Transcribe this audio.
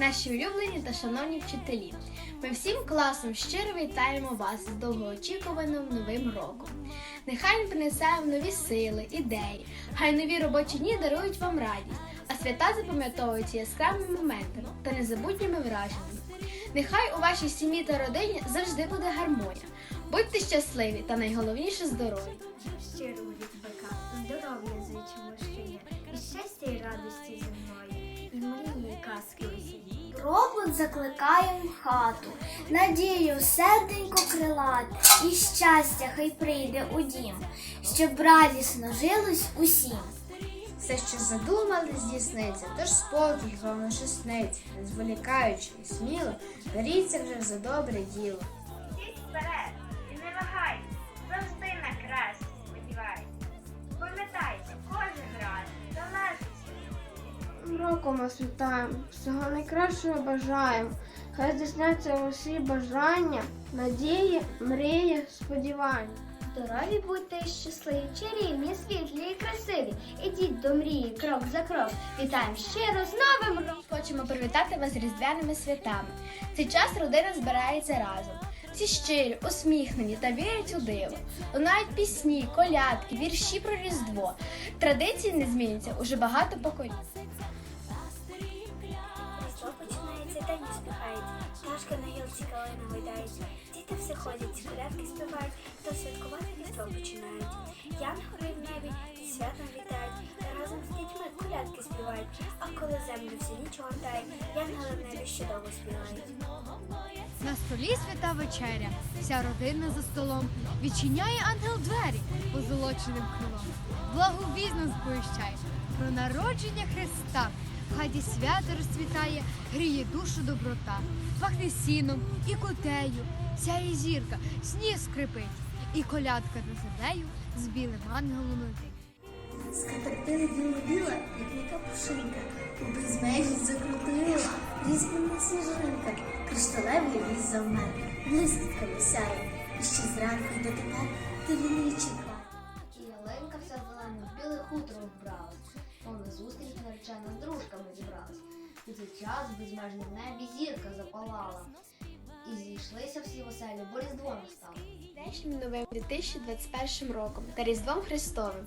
наші улюблені та шановні вчителі. Ми всім класом щиро вітаємо вас з довгоочікуваним новим роком. Нехай принесе вам нові сили, ідеї, хай нові робочі дні дарують вам радість, а свята запам'ятовуються яскравими моментами та незабутніми враженнями. Нехай у вашій сім'ї та родині завжди буде гармонія. Будьте щасливі та найголовніше здорові. Щиро від бика, здоров'я зичимо Робот закликає в хату, надію серденько крилати, і щастя хай прийде у дім, щоб радісно жилось усім. Все, що задумали, здійсниться, тож спокій лише сниться, не зволікаючи і сміло, беріться вже за добре діло. Ідіть вперед Роком вас вітаємо, всього найкращого бажаємо. Хай здійсняться усі бажання, надії, мрії, сподівання. Здорові будьте щасливі, чарівні, світлі і красиві. Ідіть до мрії крок за крок. Вітаємо щиро з новим роком! Хочемо привітати вас з різдвяними святами. Цей час родина збирається разом. Всі щирі, усміхнені та вірять у диво. Лунають пісні, колядки, вірші про Різдво. Традиції не зміняться уже багато поколінь. День успіхається, пташка на гілці калина гойдається. Діти все ходять, колядки співають, та святкувати різдво починають. Янголи в небі святом вітають, та разом з дітьми колядки співають. А коли землю в селі чогортає, янголи в небі ще довго співають. На столі свята вечеря, вся родина за столом відчиняє ангел двері позолоченим крилом. Благовізно сповіщає про народження Христа. В хаті свято розцвітає, гріє душу доброта, пахне сіном і кутею, сяє зірка, сніг скрипить, і колядка над землею з білим ангелом летить. Скатертили біло-біла, як яка пушинка, у безмежі закрутила, різьбана сніжинка, кришталевий ліс завмер, блискітками сяє, і ще зранку й до тепер ти він чекає. І Яленка вся зелена, в біле хутро вбралась, мов зустріч наречена з дружками зібралась. У цей час в безмежній небі зірка запалала. І зійшлися всі веселі, бо різдво настало. дещо новим 2021 роком та Різдвом Христовим